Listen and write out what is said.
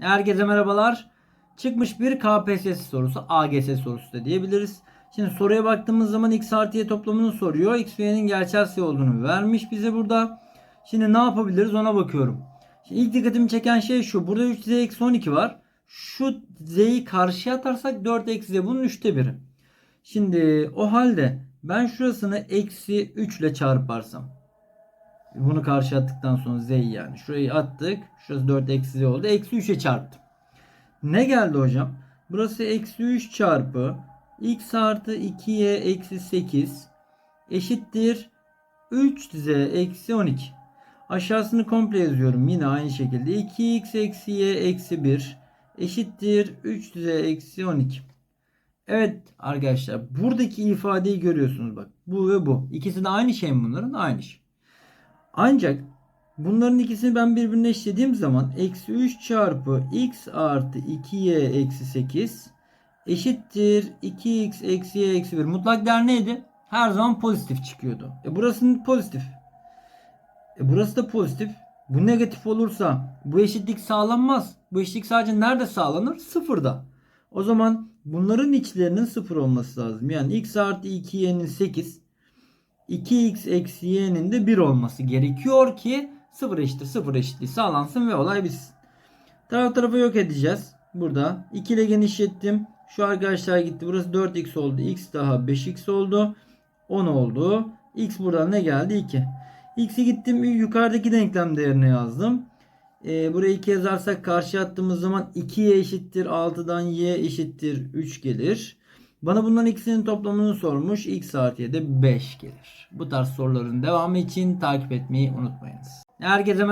Herkese merhabalar. Çıkmış bir KPSS sorusu, AGS sorusu da diyebiliriz. Şimdi soruya baktığımız zaman x artı y toplamını soruyor. X ve y'nin gerçel sayı olduğunu vermiş bize burada. Şimdi ne yapabiliriz ona bakıyorum. Şimdi ilk dikkatimi çeken şey şu. Burada 3z eksi 12 var. Şu z'yi karşıya atarsak 4 eksi z bunun 3'te 1'i. Şimdi o halde ben şurasını eksi 3 ile çarparsam. Bunu karşı attıktan sonra z'yi yani. Şurayı attık. Şurası 4 eksi z oldu. Eksi 3'e çarptım. Ne geldi hocam? Burası eksi 3 çarpı x artı 2y eksi 8 eşittir 3z eksi 12. Aşağısını komple yazıyorum. Yine aynı şekilde 2x eksi y eksi 1 eşittir 3z eksi 12. Evet arkadaşlar buradaki ifadeyi görüyorsunuz bak. Bu ve bu. İkisi de aynı şey mi bunların? Aynı şey. Ancak bunların ikisini ben birbirine eşlediğim zaman eksi 3 çarpı x artı 2y eksi 8 eşittir 2x eksi y eksi 1. Mutlak değer neydi? Her zaman pozitif çıkıyordu. E burasının pozitif. E burası da pozitif. Bu negatif olursa bu eşitlik sağlanmaz. Bu eşitlik sadece nerede sağlanır? Sıfırda. O zaman bunların içlerinin sıfır olması lazım. Yani x artı 2y'nin 8 2x eksi y'nin de 1 olması gerekiyor ki 0 eşittir 0 eşitliği sağlansın ve olay bitsin. Taraf tarafa yok edeceğiz. Burada 2 ile genişlettim. Şu arkadaşlar gitti. Burası 4x oldu. x daha 5x oldu. 10 oldu. x buradan ne geldi? 2. x'i gittim yukarıdaki denklem değerine yazdım. Ee, buraya 2 yazarsak karşı attığımız zaman 2y eşittir 6'dan y eşittir 3 gelir. Bana bunların ikisinin toplamını sormuş. X artı y de 5 gelir. Bu tarz soruların devamı için takip etmeyi unutmayınız. Herkese